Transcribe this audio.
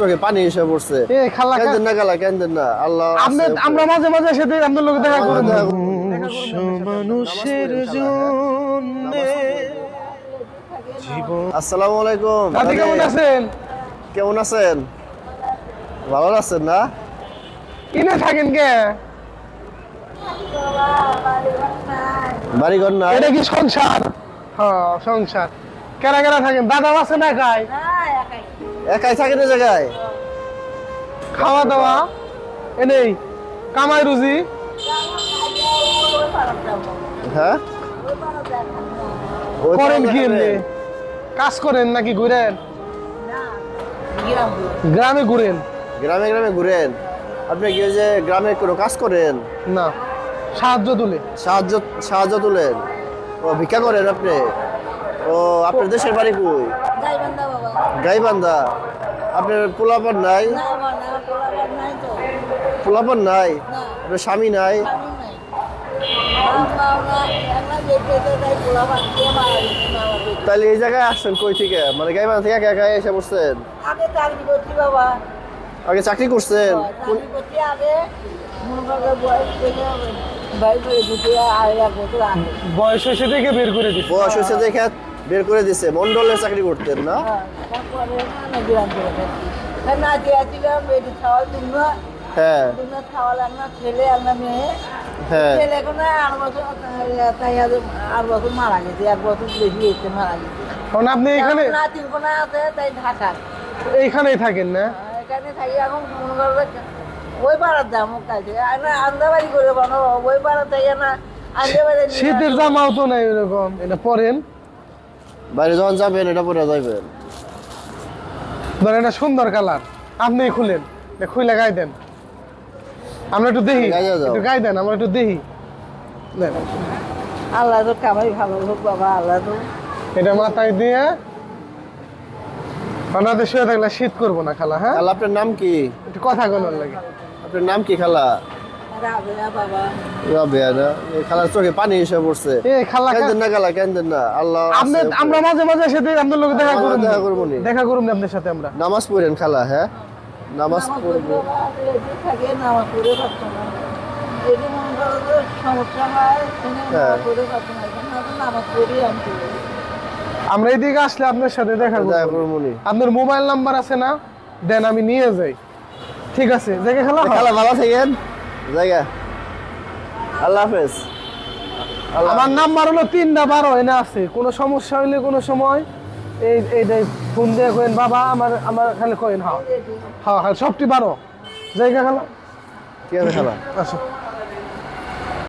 চোখে পানি এসে পড়ছে। খালা কেন না গালা কেন না? আল্লাহ। আমরা মাঝে মাঝে আপনার লোক দেখা দেখা মানুষের জন্য আসসালামু আলাইকুম। দাদি কেমন আছেন? কেমন আছেন? ভালো আছেন না? কিনে থাকেন কে? বাড়ি ঘর না এটা কি সংসার? হ্যাঁ সংসার। কেনা কেনা থাকেন? দাদা আছে না একাই? একাই থাকেন জায়গায়। খাওয়া দাওয়া এনেই কামাই রুজি। হ্যাঁ? করেন কি এমনি? কাজ করেন নাকি ঘুরেন? গ্রামে ঘুরেন। গ্রামে গ্রামে ঘুরেন। আপনি কি যে গ্রামে কোনো কাজ করেন? না। সাহায্য তুলে। সাহায্য সাহায্য তুলেন। ও ভিক্ষা করেন আপনি? ও আপনার দেশের বাড়ি কই? গাইবান্ধা আপনার পোলাপান নাই? না আমার না পোলাপান নাই তো। পোলাপান নাই? না। আপনার স্বামী নাই। তাহলে এই জায়গায় আসছেন কই থেকে? মানে গাইবান্ধা থেকে একা একা এসে পড়ছেন আগে চাকরি করছি বাবা। আগে চাকরি করছেন? মনে বয়স হয়েছে দেখে বের করে দিচ্ছে বয়স হয়েছে দেখে বের করে দিছে। মন্ডলে চাকরি করতেন না? হ্যাঁ, হ্যাঁ হ্যাঁ। এখন আপনি এখানে না তিন আছে তাই ঢাকা। এইখানেই থাকেন না? এখানে থাকি এখন ওই পাড়ার দাম কাছে আন্দাবাড়ি করে বানাবো ওই পাড়া থেকে না আন্দাবাড়ি শীতের জামাও তো নাই এরকম এটা পরেন। বাইরে যখন যাবেন এটা পরে যাবেন ধরেন এটা সুন্দর কালার। আপনি খুলেন খুলে গাই দেন। আমরা একটু দেখি একটু গাই দেন আমরা একটু দেখি। আল্লাহ তো কামাই ভালো হোক বাবা আল্লাহ তো। এটা মাথায় দিয়ে শুয়ে থাকলে শীত করব না খালা হ্যাঁ? খালা আপনার নাম কি? একটু কথা বলার লাগে। আপনার নাম কি খালা? রাবেয়া না? খালার চোখে পানি এসে পড়ছে। খালা কেন না গালা কেন না? আল্লাহ আপনি আমরা মাঝে মাঝে সাথে আপনার লোক দেখা করুন দেখা করব নি। দেখা করুন আপনার সাথে আমরা। নামাজ পড়েন খালা হ্যাঁ? নামাজ নামাজ পড়ব। পড়ব না, রেডি থাকে নামাজ পড়ে পারতো না। এটি মনে করো সমস্যা হয় হ্যাঁ। নামাজ পড়ে পারতো না নামাজ পড়েই আমি আমরা এইদিকে আসলে আপনার সাথে দেখা করব। আপনার মোবাইল নাম্বার আছে না? দেন আমি নিয়ে যাই। ঠিক আছে দেখে খালা? খালা ভালো থাকেন। জায়গা। আল্লাহ হাফেজ। আমার নাম্বার হলো তিনটা বারো এনে আছে। কোনো সমস্যা হইলে কোনো সময় এই এইটাই ফোন দিয়ে কইন বাবা আমার আমার খালি কইন হ্যাঁ। হ্যাঁ হ্যাঁ সবটি বারো। জায়গা খেলা ঠিক আছে খেলা। আসো